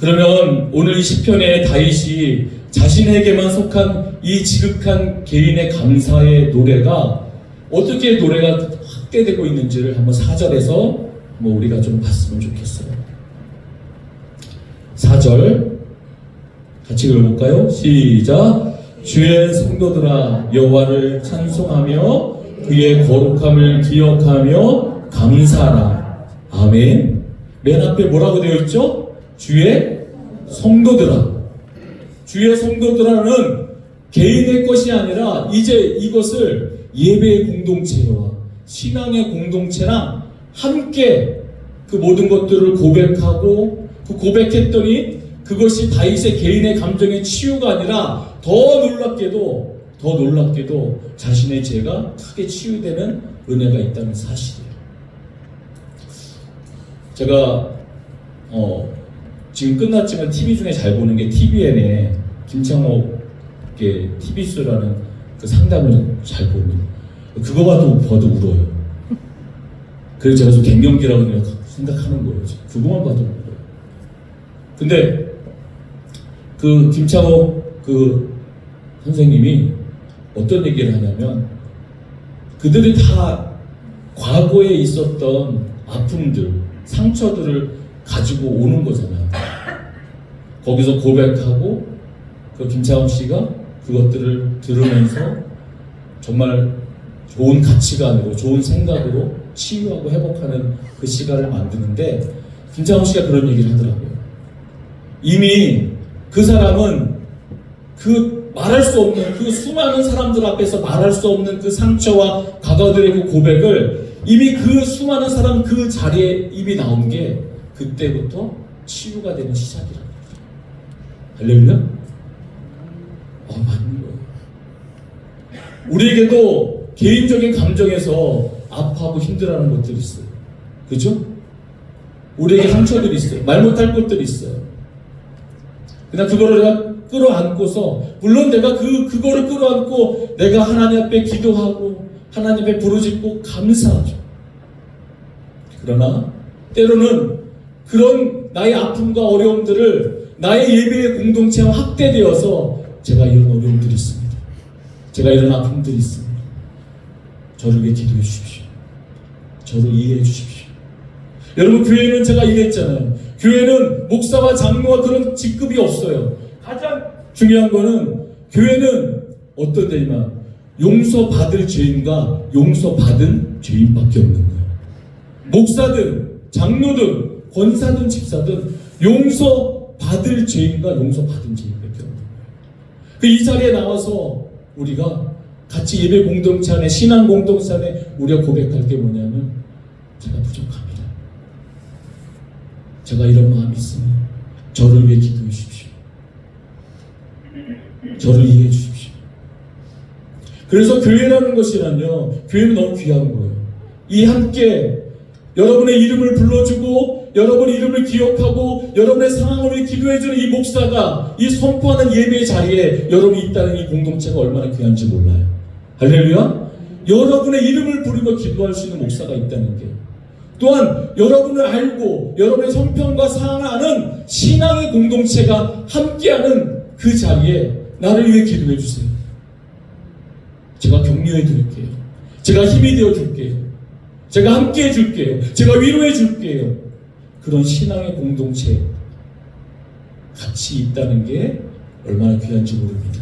그러면 오늘 이 시편의 다윗이 자신에게만 속한 이 지극한 개인의 감사의 노래가 어떻게 노래가 확대되고 있는지를 한번 사절에서 한번 우리가 좀 봤으면 좋겠어요. 사절 같이 읽어볼까요? 시작. 주의 성도들아 여호와를 찬송하며 그의 거룩함을 기억하며 감사하라. 아멘. 맨 앞에 뭐라고 되어 있죠? 주의 성도들아. 주의 성도들아는 개인의 것이 아니라 이제 이것을 예배의 공동체와 신앙의 공동체랑 함께 그 모든 것들을 고백하고 그 고백했더니 그것이 다윗의 개인의 감정의 치유가 아니라 더 놀랍게도 더 놀랍게도 자신의 죄가 크게 치유되는 은혜가 있다는 사실이에요. 제가 어, 지금 끝났지만 TV 중에 잘 보는 게 TVN의 김창옥의 TV수라는 그 상담을 잘 봅니다. 그거 봐도 봐도 울어요. 그래서 제가 좀 갱년기라고 생각하는 거예요. 그거만 봐도 울어요. 근데 그 김창옥 그 선생님이 어떤 얘기를 하냐면 그들이 다 과거에 있었던 아픔들, 상처들을 가지고 오는 거잖아요. 거기서 고백하고 그 김창욱 씨가 그것들을 들으면서 정말 좋은 가치관으로 좋은 생각으로 치유하고 회복하는 그 시간을 만드는데 김창욱 씨가 그런 얘기를 하더라고요. 이미 그 사람은 그 말할 수 없는 그 수많은 사람들 앞에서 말할 수 없는 그 상처와 가가들의 그 고백을 이미 그 수많은 사람 그 자리에 입이 나온 게 그때부터 치유가 되는 시작이라고. 할렐루야? 어, 맞는 거예요. 우리에게도 개인적인 감정에서 아파하고 힘들어하는 것들이 있어요. 그죠? 우리에게 상처들이 있어요. 말 못할 것들이 있어요. 그냥 그거를 내가 끌어안고서 물론 내가 그 그거를 끌어안고 내가 하나님 앞에 기도하고 하나님 앞에 부르짖고 감사하죠. 그러나 때로는 그런 나의 아픔과 어려움들을 나의 예배의 공동체와 확대되어서 제가 이런 어려움들이 있습니다. 제가 이런 아픔들이 있습니다. 저를 위해 기도해 주십시오. 저를 이해해 주십시오. 여러분 교회는 제가 얘기했잖아요. 교회는 목사와 장로와 그런 직급이 없어요. 가장 중요한 거는 교회는 어떤 데이만 용서받을 죄인과 용서받은 죄인밖에 없는 거예요. 목사든 장로든 권사든 집사든 용서 받을 죄인과 용서받은 죄인밖에 없는 거예요. 그이 자리에 나와서 우리가 같이 예배 공동체 안에 신앙 공동체 안에 우리가 고백할 게 뭐냐면 제가 부족합니다. 제가 이런 마음이 있으니 저를 위해 기도해 주십시오. 저를 이해해 주십시오. 그래서 교회라는 것이란요, 교회는 너무 귀한 거예요. 이 함께 여러분의 이름을 불러주고, 여러분의 이름을 기억하고, 여러분의 상황을 위해 기도해주는 이 목사가 이 선포하는 예배의 자리에 여러분이 있다는 이 공동체가 얼마나 귀한지 몰라요. 할렐루야? 여러분의 이름을 부르며 기도할 수 있는 목사가 있다는 게. 또한 여러분을 알고 여러분의 성평과 상황을 아는 신앙의 공동체가 함께하는 그 자리에 나를 위해 기도해 주세요. 제가 격려해 드릴게요. 제가 힘이 되어 줄게요. 제가 함께 해 줄게요. 제가 위로해 줄게요. 그런 신앙의 공동체 같이 있다는 게 얼마나 귀한지 모릅니다.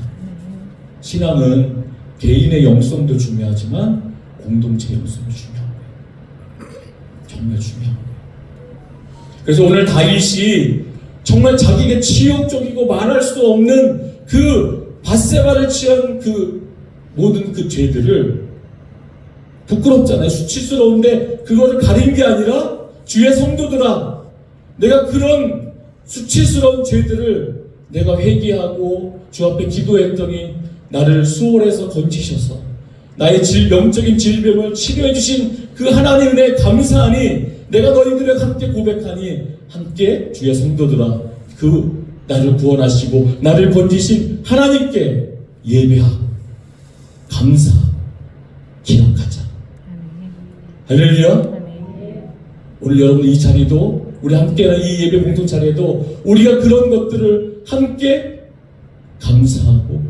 신앙은 개인의 영성도 중요하지만 공동체 영성도 중요합니다. 정말 거예요. 그래서 오늘 다윗이 정말 자기가 치욕적이고 말할 수 없는 그 바세바를 취한 그 모든 그 죄들을 부끄럽잖아요. 수치스러운데 그거를 가린 게 아니라 주의 성도들아 내가 그런 수치스러운 죄들을 내가 회개하고 주 앞에 기도했더니 나를 수월해서 건지셔서 나의 질, 영적인 질병을 치료해 주신 그 하나님 은혜에 감사하니 내가 너희들과 함께 고백하니 함께 주의 성도들아 그 나를 구원하시고 나를 건지신 하나님께 예배하고 감사 기억하자. 할렐루야. 오늘 여러분 이 자리도 우리 함께하는 이 예배 공동체에도 우리가 그런 것들을 함께 감사하고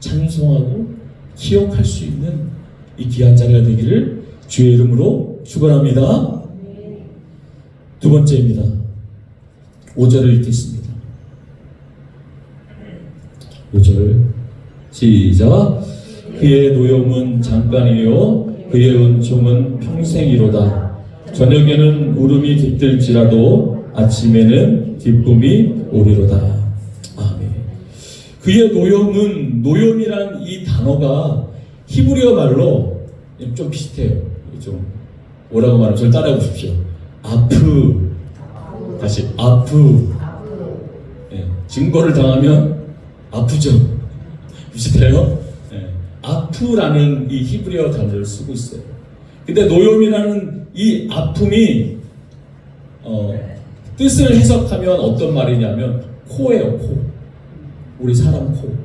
찬송하고 기억할 수 있는 이 귀한 자리가 되기를 주의 이름으로 축원합니다. 두 번째입니다. 5절을 읽겠습니다. 5절 시작 그의 노염은 잠깐이요 그의 은총은 평생이로다 저녁에는 울음이 깃들지라도 아침에는 기쁨이 오리로다. 아멘. 그의 노염은 노염이란 이 단어가 히브리어 말로 좀 비슷해요. 좀 뭐라고 말하면 저를 따라해 보십시오. 아프. 다시 아프. 예, 증거를 당하면 아프죠. 비슷해요. 예, 아프라는 이 히브리어 단어를 쓰고 있어요. 근데 노염이라는 이 아픔이 어, 뜻을 해석하면 어떤 말이냐면 코예요, 코. 우리 사람 코.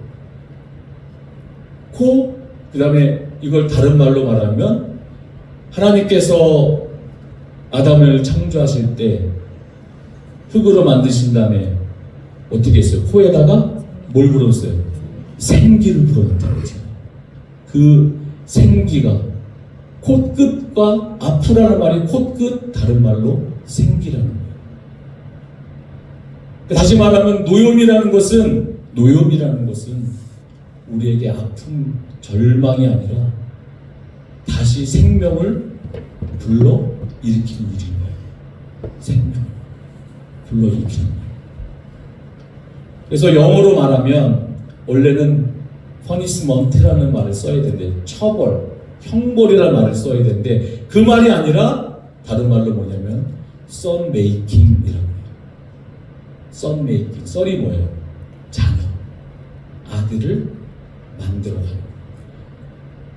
코, 그 다음에 이걸 다른 말로 말하면 하나님께서 아담을 창조하실 때 흙으로 만드신 다음에 어떻게 했어요? 코에다가 뭘 불었어요? 생기를 불어넣었다는 거죠. 그 생기가 콧끝과 아프라는 말이 콧끝 다른 말로 생기라는 거예요. 다시 말하면 노염이라는 것은 노염이라는 것은 우리에게 아픔, 절망이 아니라 다시 생명을 불러 일으키는 일인 거예요. 생명 불러 일으키는 거예요. 그래서 영어로 말하면 원래는 퍼니스먼트라는 말을 써야 되는데 처벌, 형벌이라는 말을 써야 되는데 그 말이 아니라 다른 말로 뭐냐면 선 메이킹이라고 해요. 선 메이킹. 썰이 뭐예요? 자녀. 아들을 만들어가는.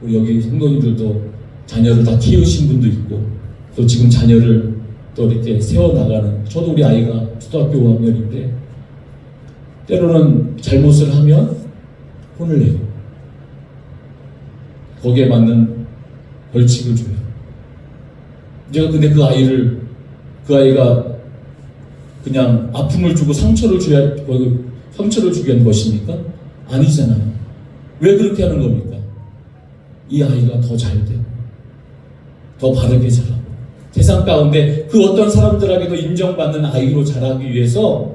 우리 여기 성도님들도 자녀를 다 키우신 분도 있고 또 지금 자녀를 또 이렇게 세워나가는 저도 우리 아이가 초등학교 5학년인데 때로는 잘못을 하면 혼을 내요. 거기에 맞는 벌칙을 줘요. 제가 근데 그 아이를 그 아이가 그냥 아픔을 주고 상처를 줘야 그 상처를 주게 하는 것입니까? 아니잖아요. 왜 그렇게 하는 겁니까? 이 아이가 더 잘 되고 더 바르게 자라고 세상 가운데 그 어떤 사람들에게도 인정받는 아이로 자라기 위해서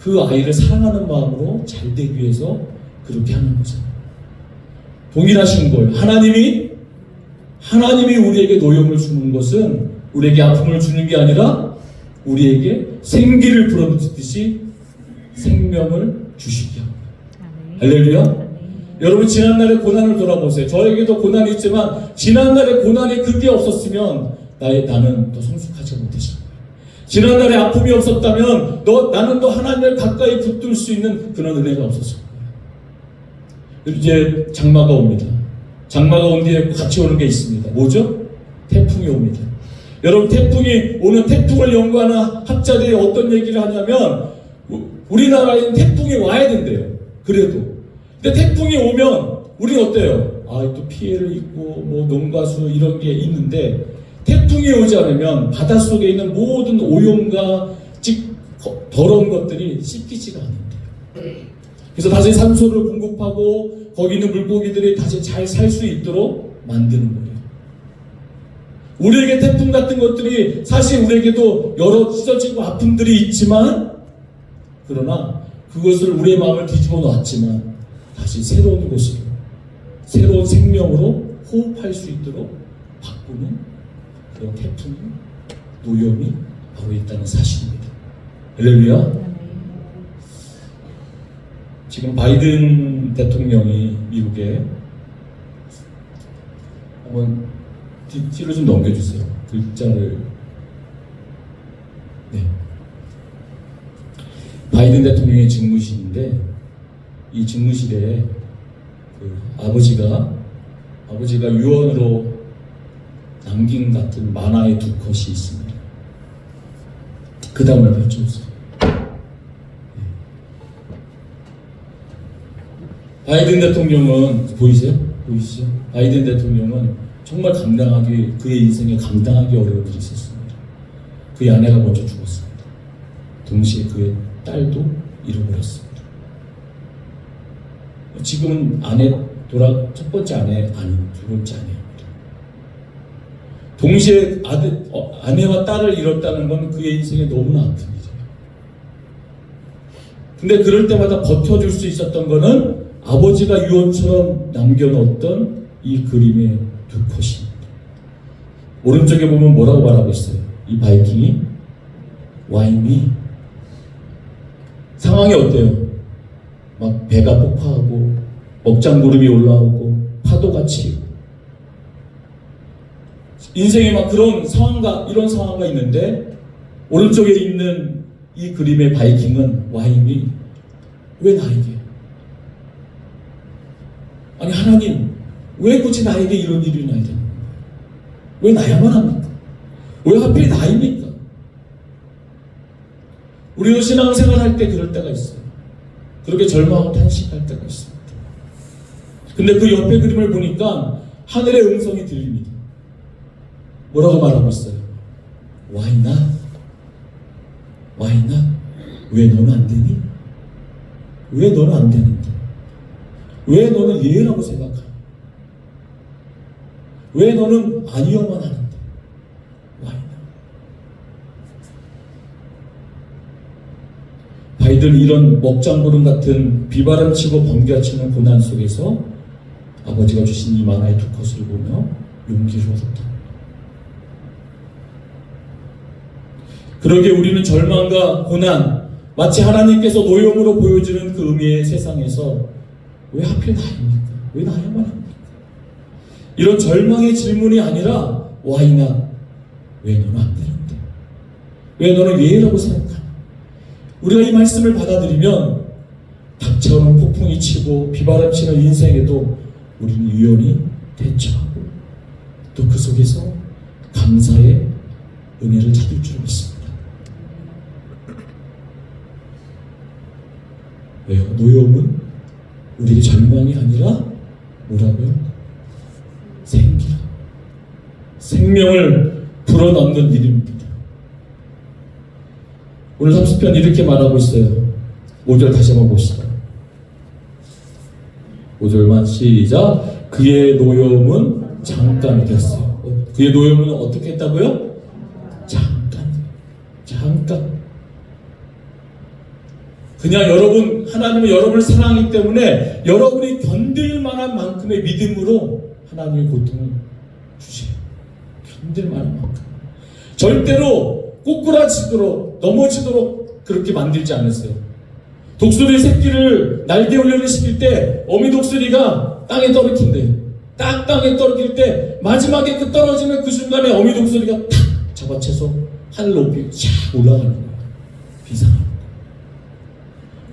그 아이를 사랑하는 마음으로 잘 되기 위해서 그렇게 하는 거잖아요. 동일하신 걸 하나님이 하나님이 우리에게 노염을 주는 것은 우리에게 아픔을 주는 게 아니라 우리에게 생기를 불어넣듯이 생명을 합니다. 할렐루야. 여러분 지난날의 고난을 돌아보세요. 저에게도 고난이 있지만 지난날의 고난이 그게 없었으면 나의 나는 더 성숙하지 못했을 거예요. 지난날의 아픔이 없었다면 너 나는 또 하나님을 가까이 붙들 수 있는 그런 은혜가 없었을 거예요. 이제 장마가 옵니다. 장마가 온 뒤에 같이 오는 게 있습니다. 뭐죠? 태풍이 옵니다. 여러분 태풍이 오는 태풍을 연구하는 학자들이 어떤 얘기를 하냐면 우- 우리나라에는 태풍이 와야 된대요. 그래도. 근데 태풍이 오면 우리는 어때요? 아, 또 피해를 입고 뭐 농가수 이런 게 있는데 태풍이 오지 않으면 바닷속에 있는 모든 오염과 즉 거- 더러운 것들이 씻기지가 않는데요. 그래서 다시 산소를 공급하고 거기 있는 물고기들이 다시 잘 살 수 있도록 만드는 거예요. 우리에게 태풍 같은 것들이 사실 우리에게도 여러 찢어지고 아픔들이 있지만 그러나 그것을 우리의 마음을 뒤집어 놨지만 다시 새로운 곳으로 새로운 생명으로 호흡할 수 있도록 바꾸는 그런 태풍 노염이 바로 있다는 사실입니다. 할렐루야. 지금 바이든 대통령이 미국에 한번 뒤, 뒤로 좀 넘겨주세요. 글자를 네. 바이든 대통령의 직무실인데 이 직무실에 그 아버지가 아버지가 유언으로 남긴 같은 만화의 두 컷이 있습니다. 그 다음을 펼쳐주세요. 바이든 대통령은 보이세요? 보이시죠? 바이든 대통령은 정말 감당하기 그의 인생에 감당하기 어려운 일이 있었습니다. 그의 아내가 먼저 죽었어요. 동시에 그의 딸도 잃어버렸습니다. 지금은 아내 돌아 첫 번째 아내 아닌 두 번째 아내입니다. 동시에 아들, 어, 아내와 딸을 잃었다는 건 그의 인생에 너무나 아픈 일이에요. 근데 그럴 때마다 버텨줄 수 있었던 거는 아버지가 유언처럼 남겨놓았던 이 그림의 두 컷입니다. 오른쪽에 보면 뭐라고 말하고 있어요? 이 바이킹이 와인이 상황이 어때요? 막 배가 폭파하고 먹장구름이 올라오고 파도가 치고 인생에 막 그런 상황가 이런 상황가 있는데 오른쪽에 있는 이 그림의 바이킹은 와인이 왜 나에게 아니 하나님 왜 굳이 나에게 이런 일이 나야 거예요? 왜 나야만 합니까? 왜 하필 나입니까? 우리도 신앙생활 할 때 그럴 때가 있어요. 그렇게 절망하고 탄식할 때가 있습니다. 근데 그 옆에 그림을 보니까 하늘의 음성이 들립니다. 뭐라고 말하고 있어요? 와인아, 와인아, 왜 너는 안 되니? 왜 너는 안 되는데? 왜 너는 예라고 생각하니? 왜 너는 아니어만 하는데? 와인아. 바이든 이런 먹장구름 같은 비바람치고 번개치는 고난 속에서 아버지가 주신 이 만화의 두 컷을 보며 용기를 얻었다. 그러게 우리는 절망과 고난, 마치 하나님께서 노용으로 보여주는 그 의미의 세상에서 왜 하필 나입니까? 왜 나야만 합니까? 이런 절망의 질문이 아니라 와이나 왜 너는 안 되는데? 왜 너는 예라고 생각하니? 우리가 이 말씀을 받아들이면 닥쳐오는 폭풍이 치고 비바람 치는 인생에도 우리는 유연히 대처하고 또 그 속에서 감사의 은혜를 찾을 줄 믿습니다. 왜요? 노여움은 우리의 절망이 아니라 뭐라고요? 생기라. 생명을 불어넣는 일입니다. 오늘 30편 이렇게 말하고 있어요. 5절 다시 한번 봅시다. 5절만 시작. 그의 노여움은 잠깐 됐어요. 어, 그의 노여움은 어떻게 했다고요? 잠깐. 잠깐. 그냥 여러분, 하나님은 여러분을 사랑하기 때문에 여러분이 견딜 만한 만큼의 믿음으로 하나님의 고통을 주세요. 견딜 만한 만큼. 절대로 꼬꾸라지도록 넘어지도록 그렇게 만들지 않았어요. 독수리 새끼를 날개 훈련을 시킬 때 어미 독수리가 땅에 떨어진대요. 딱 땅에 떨어질 때 마지막에 그 떨어지는 그 순간에 어미 독수리가 탁 잡아채서 하늘 높이 샥 올라가는 거예요. 거예요.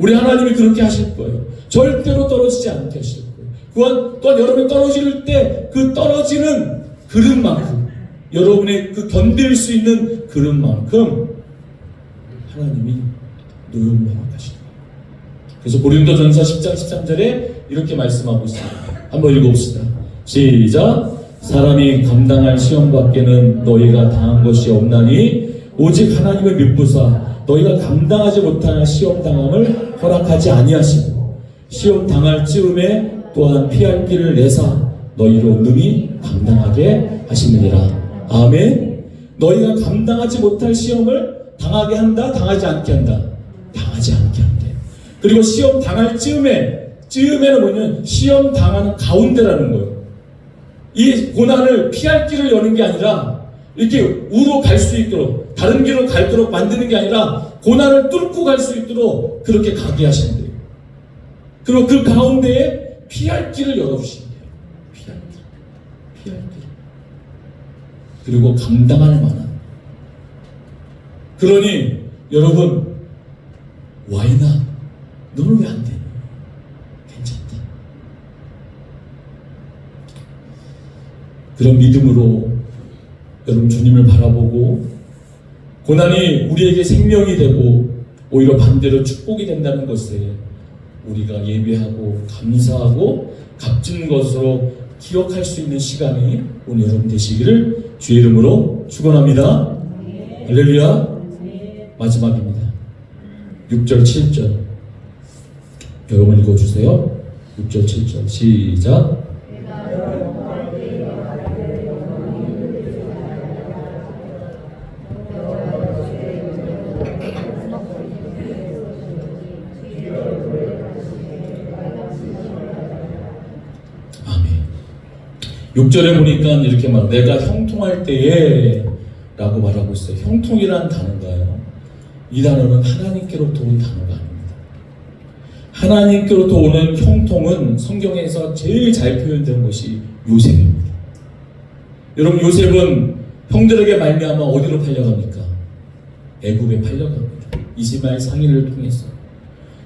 우리 하나님이 그렇게 하실 거예요. 절대로 떨어지지 않게 하실 거예요. 또한, 또한 여러분이 떨어질 때 그 떨어지는 그릇만큼 여러분의 그 견딜 수 있는 그릇만큼 하나님이 노용을 허락하십니다. 그래서 고린도 전서 10장 13절에 이렇게 말씀하고 있습니다. 한번 읽어봅시다. 시작. 사람이 감당할 시험 밖에는 너희가 당한 것이 없나니 오직 하나님을 믿부사 너희가 감당하지 못할 시험 당함을 허락하지 아니하시고 시험 당할 즈음에 또한 피할 길을 내사 너희로 능히 감당하게 하시느니라. 아멘. 너희가 감당하지 못할 시험을 당하게 한다, 당하지 않게 한다. 당하지 않게 한대. 그리고 시험 당할 즈음에, 즈음에는 뭐냐면 시험 당하는 가운데라는 거예요. 이 고난을 피할 길을 여는 게 아니라 이렇게 우로 갈 수 있도록 다른 길로 갈도록 만드는 게 아니라 고난을 뚫고 갈 수 있도록 그렇게 가게 하신대요. 그리고 그 가운데에 피할 길을 열어주신대요. 피할 길. 피할 길. 그리고 감당할 만한. 그러니 여러분 와이나 너는 왜안 되니? 괜찮다. 그런 믿음으로 여러분 주님을 바라보고 고난이 우리에게 생명이 되고 오히려 반대로 축복이 된다는 것에 우리가 예배하고 감사하고 값진 것으로 기억할 수 있는 시간이 오늘 여러분 되시기를 주의 이름으로 축원합니다. 할렐루야. 마지막입니다. 6절 7절 여러분 읽어주세요 6절 7절 시작 아멘 6절에 보니까 이렇게 말 내가 형통할 때에 라고 말하고 있어요. 형통이란 단어가요? 이 단어는 하나님께로부터 온 단어가 아닙니다. 하나님께로부터 오는 형통은 성경에서 제일 잘 표현된 것이 요셉입니다. 여러분 요셉은 형들에게 말미암아 어디로 팔려갑니까? 애굽에 팔려갑니다. 이스마엘 상인을 통해서.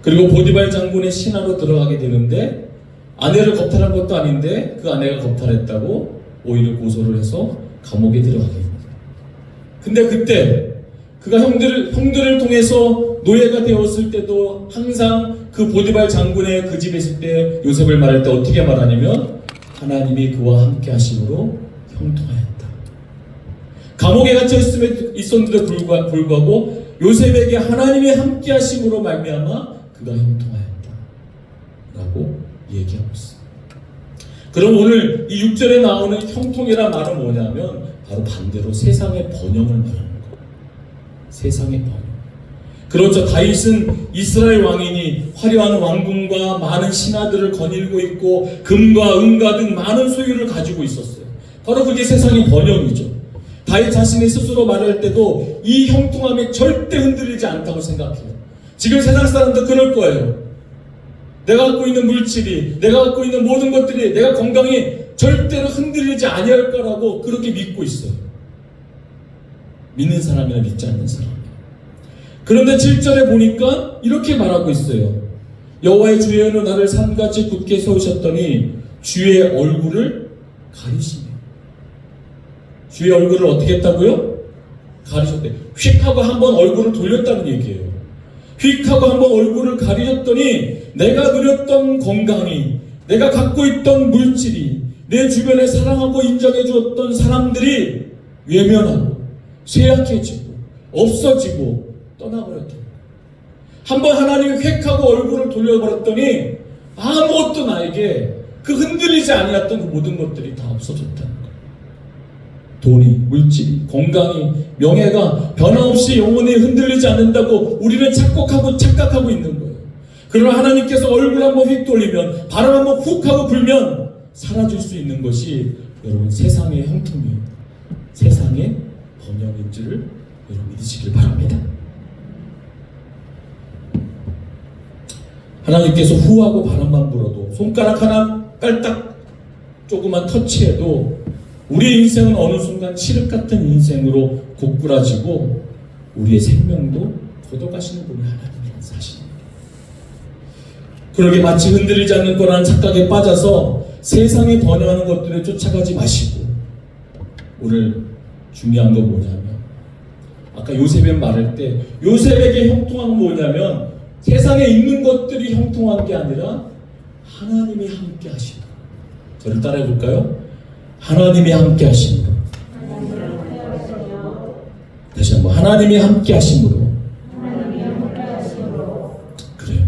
그리고 보디발 장군의 신하로 들어가게 되는데 아내를 겁탈한 것도 아닌데 그 아내가 겁탈했다고 오히려 고소를 해서 감옥에 들어가게 됩니다. 근데 그때 그가 형들을 형들을 통해서 노예가 되었을 때도 항상 그 보디발 장군의 그 집에 있을 때 요셉을 말할 때 어떻게 말하냐면 하나님이 그와 함께 하심으로 형통하였다. 감옥에 갇혀 있음에 있었는데 불구하, 불구하고 요셉에게 하나님이 함께 하심으로 말미암아 그가 형통하였다라고 얘기하고 있어요. 그럼 오늘 이 6절에 나오는 형통이란 말은 뭐냐면 바로 반대로 세상의 번영을 말하는 거예요. 세상의 번영. 그렇죠. 다윗은 이스라엘 왕이니 화려한 왕궁과 많은 신하들을 거닐고 있고 금과 은과 등 많은 소유를 가지고 있었어요. 바로 그게 세상의 번영이죠. 다윗 자신이 스스로 말할 때도 이 형통함이 절대 흔들리지 않다고 생각해요. 지금 세상 사람도 그럴 거예요. 내가 갖고 있는 물질이, 내가 갖고 있는 모든 것들이, 내가 건강이 절대로 흔들리지 아니할 거라고 그렇게 믿고 있어요. 믿는 사람이나 믿지 않는 사람. 그런데 7절에 보니까 이렇게 말하고 있어요. 여호와의 주여는 나를 산같이 굳게 세우셨더니 주의 얼굴을 가리시네. 주의 얼굴을 어떻게 했다고요? 가리셨대. 휙 하고 한 번 얼굴을 돌렸다는 얘기예요. 휙 하고 한번 얼굴을 가리셨더니 내가 누렸던 건강이 내가 갖고 있던 물질이 내 주변에 사랑하고 인정해 주었던 사람들이 외면하고 쇠약해지고 없어지고 떠나버렸다. 한번 하나님이 획하고 얼굴을 돌려버렸더니 아무것도 나에게 그 흔들리지 아니었던 그 모든 것들이 다 없어졌다는 거예요. 돈이, 물질이, 건강이, 명예가 변함없이 영원히 흔들리지 않는다고 우리는 착각하고 착각하고 있는 거예요. 그러나 하나님께서 얼굴 한번 휙 돌리면 바람 한번 훅 하고 불면 사라질 수 있는 것이 여러분 세상의 형통이에요. 세상의 번영인 줄을 여러분 믿으시길 바랍니다. 하나님께서 후하고 바람만 불어도 손가락 하나 깔딱 조그만 터치해도 우리의 인생은 어느 순간 칠흑 같은 인생으로 고꾸라지고 우리의 생명도 걷어가시는 분이 하나님이라는 사실입니다. 그러게 마치 흔들리지 않는 거라는 착각에 빠져서 세상에 번영하는 것들에 쫓아가지 마시고 오늘 중요한 건 뭐냐면 아까 요셉의 말할 때 요셉에게 형통한 건 뭐냐면 세상에 있는 것들이 형통한 게 아니라 하나님이 함께 하시는 거. 저를 따라해 볼까요? 하나님이 함께 하심으로 다시 한번 하나님이 함께 하심으로 그래요.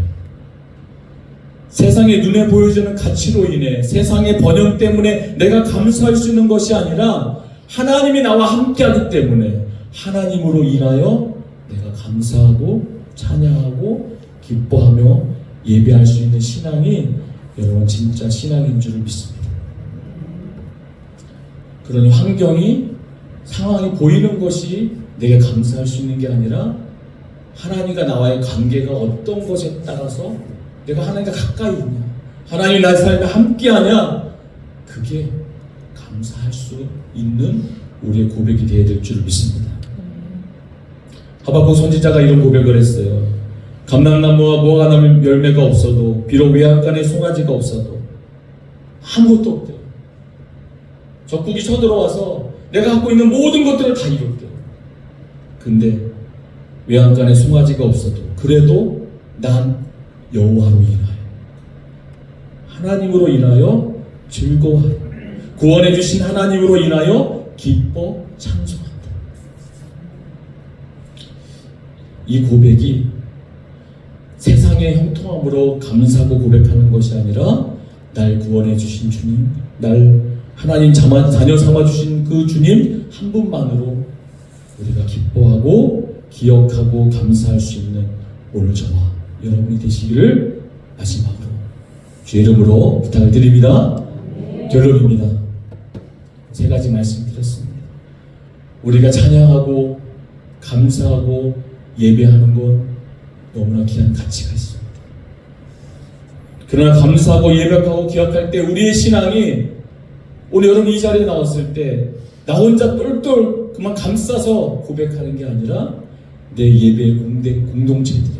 세상의 눈에 보여지는 가치로 인해 세상의 번영 때문에 내가 감사할 수 있는 것이 아니라 하나님이 나와 함께 하기 때문에 하나님으로 인하여 내가 감사하고 찬양하고 기뻐하며 예배할 수 있는 신앙이 여러분 진짜 신앙인 줄을 믿습니다. 그러니 환경이 상황이 보이는 것이 내게 감사할 수 있는 게 아니라 하나님과 나와의 관계가 어떤 것에 따라서 내가 하나님과 가까이 있냐 하나님 나의 삶에 함께하냐 그게 감사할 수 있는 우리의 고백이 되어야 될 줄을 믿습니다. 하박국 선지자가 이런 고백을 했어요. 감람나무와 무화과나무 열매가 없어도 비록 외양간에 송아지가 없어도 아무것도 없대요. 적국이 쳐들어와서 내가 갖고 있는 모든 것들을 다 잃었대요. 근데 외양간에 송아지가 없어도 그래도 난 여호와로 인하여 하나님으로 인하여 즐거워하여 구원해 주신 하나님으로 인하여 기뻐 찬송한다. 이 고백이 세상의 형통함으로 감사하고 고백하는 것이 아니라 날 구원해 주신 주님, 날 하나님 자녀 삼아 주신 그 주님 한 분만으로 우리가 기뻐하고 기억하고 감사할 수 있는 오늘 저와 여러분이 되시기를 마지막으로 주의 이름으로 부탁을 드립니다. 결론입니다. 세 가지 말씀드렸습니다. 우리가 찬양하고 감사하고 예배하는 건 너무나 귀한 가치가 있습니다. 그러나 감사하고 예배하고 기억할 때 우리의 신앙이 오늘 여러분 이 자리에 나왔을 때 나 혼자 똘똘 그만 감싸서 고백하는 게 아니라 내 예배 공동체들에게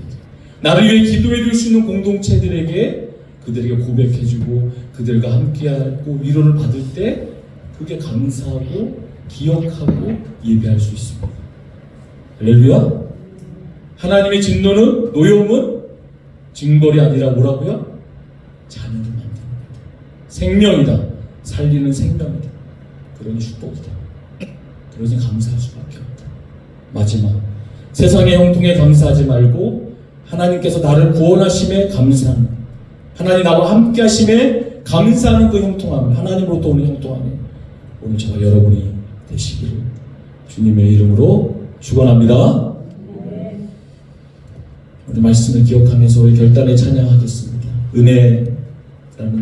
나를 위해 기도해 줄 수 있는 공동체들에게 그들에게 고백해주고 그들과 함께하고 위로를 받을 때 그게 감사하고 기억하고 예배할 수 있습니다. 할렐루야. 하나님의 진노는 노여움은 징벌이 아니라 뭐라고요? 자녀를 거다. 생명이다. 살리는 생명이다. 그러니 축복이다. 그러니 감사할 수밖에 없다. 마지막 세상의 형통에 감사하지 말고 하나님께서 나를 구원하심에 감사하는 하나님 나와 함께 하심에 감사하는 그 형통함을 하나님으로부터 오는 형통함에 오늘 저와 여러분이 되시기를 주님의 이름으로 축원합니다. 우리 말씀을 기억하면서 우리 결단에 찬양하겠습니다. 은혜